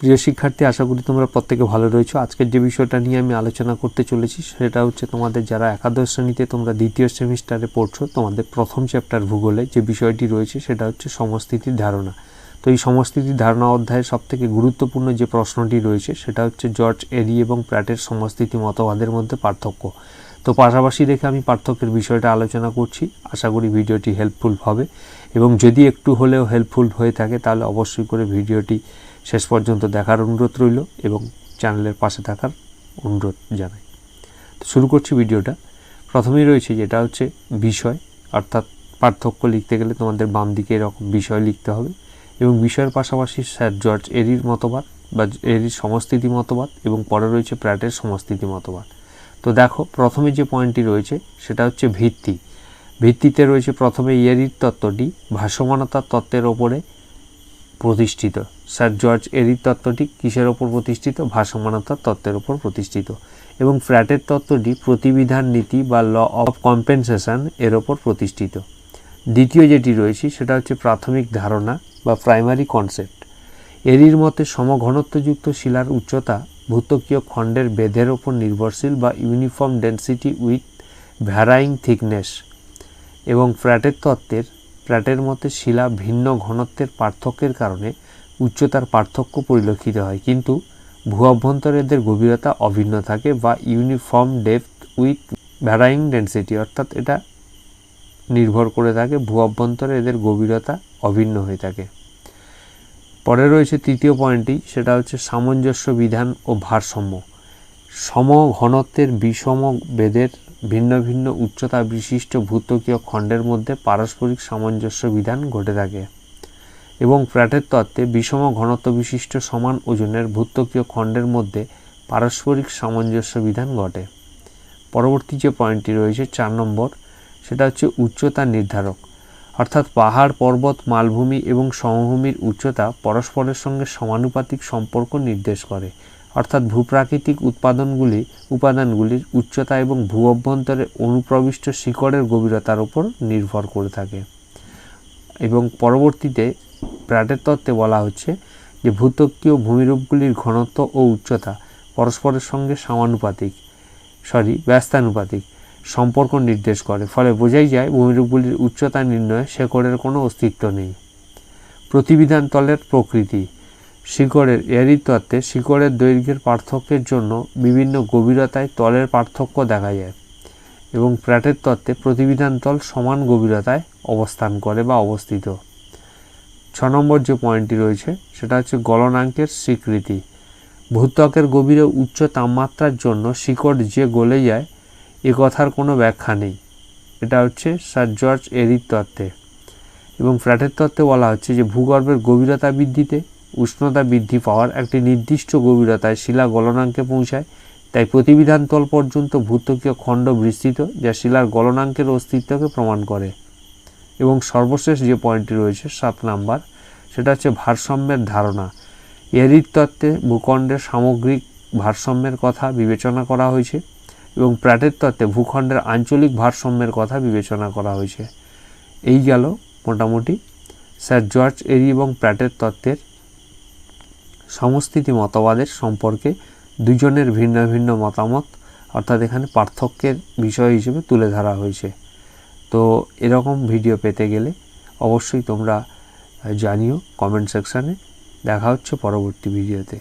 প্রিয় শিক্ষার্থী, আশা করি তোমরা প্রত্যেকে ভালো রয়েছো। আজকের যে বিষয়টা নিয়ে আমি আলোচনা করতে চলেছি, সেটা হচ্ছে তোমাদের যারা একাদশ শ্রেণীতে তোমরা দ্বিতীয় সেমিস্টারে পড়ছো, তোমাদের প্রথম চ্যাপ্টার ভূগোলে যে বিষয়টি রয়েছে, সেটা হচ্ছে সমস্থিতির ধারণা। তো এই সমস্থিতির ধারণা অধ্যায়ের সবথেকে গুরুত্বপূর্ণ যে প্রশ্নটি রয়েছে, সেটা হচ্ছে জর্জ এরি এবং প্র্যাটের সমস্থিতি মতবাদের মধ্যে পার্থক্য। তো পাশাপাশি রেখে আমি পার্থক্যের বিষয়টা আলোচনা করছি। আশা করি ভিডিওটি হেল্পফুল হবে। এবং যদি একটু হলেও হেল্পফুল হয়ে থাকে, তাহলে অবশ্যই করে ভিডিওটি শেষ পর্যন্ত দেখার অনুরোধ রইল এবং চ্যানেলের পাশে থাকার অনুরোধ জানাই। তো শুরু করছি ভিডিওটা। প্রথমেই রয়েছে যেটা হচ্ছে বিষয়, অর্থাৎ পার্থক্য লিখতে গেলে তোমাদের বাম দিকে এরকম বিষয় লিখতে হবে এবং বিষয়ের পাশাপাশি স্যার জর্জ এরির মতবাদ বা এরির সমস্থিতি মতবাদ এবং পরে রয়েছে প্র্যাটের সমস্থিতি মতবাদ। তো দেখো, প্রথমে যে পয়েন্টটি রয়েছে সেটা হচ্ছে ভিত্তি। ভিত্তিতে রয়েছে প্রথমে এরির তত্ত্বটি ভাসমানতার তত্ত্বের ওপরে প্রতিষ্ঠিত। স্যার জর্জ এরির তত্ত্বটি কিসের ওপর প্রতিষ্ঠিত? ভাসমানতার তত্ত্বের ওপর প্রতিষ্ঠিত। এবং ফ্র্যাটের তত্ত্বটি প্রতিবিধান নীতি বা ল অফ কম্পেনসেশন এর ওপর প্রতিষ্ঠিত। দ্বিতীয় যেটি রয়েছে, সেটা হচ্ছে প্রাথমিক ধারণা বা প্রাইমারি কনসেপ্ট। এরির মতে সমঘনত্বযুক্ত শিলার উচ্চতা ভূতকীয় খণ্ডের বেধের ওপর নির্ভরশীল বা uniform density with varying thickness. এবং ফ্র্যাটের তত্ত্বের, ফ্র্যাটের মতে শিলা ভিন্ন ঘনত্বের পার্থক্যের কারণে উচ্চতার পার্থক্য পরিলক্ষিত হয়। কিন্তু ভূ অভ্যন্তরে এদের গভীরতা অভিন্ন থাকে বা uniform depth with varying density অর্থাৎ এটা নির্ভর করে থাকে, ভূ অভ্যন্তরে এদের গভীরতা অভিন্ন হয়ে থাকে। পরে রয়েছে তৃতীয় পয়েন্টটি, সেটা হচ্ছে সামঞ্জস্য বিধান ও ভারসাম্য। সম ঘনত্বের বিষম বেদের ভিন্ন ভিন্ন উচ্চতা বিশিষ্ট ভূতকীয় খণ্ডের মধ্যে পারস্পরিক সামঞ্জস্য বিধান ঘটে থাকে। এবং প্র্যাটের তত্ত্বে বিষম ঘনত্ব বিশিষ্ট সমান ওজনের ভূতকীয় খণ্ডের মধ্যে পারস্পরিক সামঞ্জস্য বিধান ঘটে। পরবর্তী যে পয়েন্টটি রয়েছে, চার নম্বর, সেটা হচ্ছে উচ্চতা নির্ধারক। অর্থাৎ পাহাড়, পর্বত, মালভূমি এবং সমভূমির উচ্চতা পরস্পরের সঙ্গে সমানুপাতিক সম্পর্ক নির্দেশ করে। অর্থাৎ ভূপ্রাকৃতিক উৎপাদনগুলি, উপাদানগুলির উচ্চতা এবং ভূ অভ্যন্তরে অনুপ্রবিষ্ট শিকড়ের গভীরতার উপর নির্ভর করে থাকে। এবং পরবর্তীতে প্রাটের তত্ত্বে বলা হচ্ছে যে ভূতকীয় ভূমিরূপগুলির ঘনত্ব ও উচ্চতা পরস্পরের সঙ্গে সমানুপাতিক সরি ব্যস্তানুপাতিক সম্পর্ক নির্দেশ করে। ফলে বোঝাই যায় ভূমিরূপগুলির উচ্চতা নির্ণয়ে শেকড়ের কোনো অস্তিত্ব নেই। প্রতিবিধান তলের প্রকৃতি, শিকড়ের এরই তত্ত্বে শিকড়ের দৈর্ঘ্যের পার্থক্যের জন্য বিভিন্ন গভীরতায় তলের পার্থক্য দেখা যায় এবং প্র্যাটের তত্ত্বে প্রতিবিধান তল সমান গভীরতায় অবস্থান করে বা অবস্থিত। নম্বর যে পয়েন্টটি রয়েছে, সেটা হচ্ছে গলনাঙ্কের স্বীকৃতি। ভূত্বকের গভীরে উচ্চ তাপমাত্রার জন্য শিকড় যে গলে যায়, এ কথার কোনো ব্যাখ্যা নেই। এটা হচ্ছে স্যার জর্জ এরির তত্ত্বে। এবং ফ্ল্যাটের তত্ত্বে বলা হচ্ছে যে, ভূগর্ভের গভীরতা বৃদ্ধিতে উষ্ণতা বৃদ্ধি পাওয়ার একটি নির্দিষ্ট গভীরতায় শিলা গলনাঙ্কে পৌঁছায়। তাই প্রতিবিধান তল পর্যন্ত ভূত্বকীয় খণ্ড বিস্তৃত, যা শিলার গলনাঙ্কের অস্তিত্বকে প্রমাণ করে। এবং সর্বশেষ যে পয়েন্টটি রয়েছে, সাত নাম্বার, সেটা হচ্ছে ভারসাম্যের ধারণা। এরির তত্ত্বে ভূখণ্ডের সামগ্রিক ভারসাম্যের কথা বিবেচনা করা হয়েছে এবং প্র্যাটের তত্ত্বে ভূখণ্ডের আঞ্চলিক ভারসাম্যের কথা বিবেচনা করা হয়েছে। এই গেল মোটামুটি। স্যার জর্জ এরি এবং প্র্যাটের তত্ত্বের সমস্থিতি মতবাদের সম্পর্কে দুজনের ভিন্ন ভিন্ন মতামত, অর্থাৎ এখানে পার্থক্যের বিষয় হিসেবে তুলে ধরা হয়েছে। তো এরকম ভিডিও পেতে গেলে অবশ্যই তোমরা জানিও কমেন্ট সেকশানে দেখা হচ্ছে পরবর্তী ভিডিওতে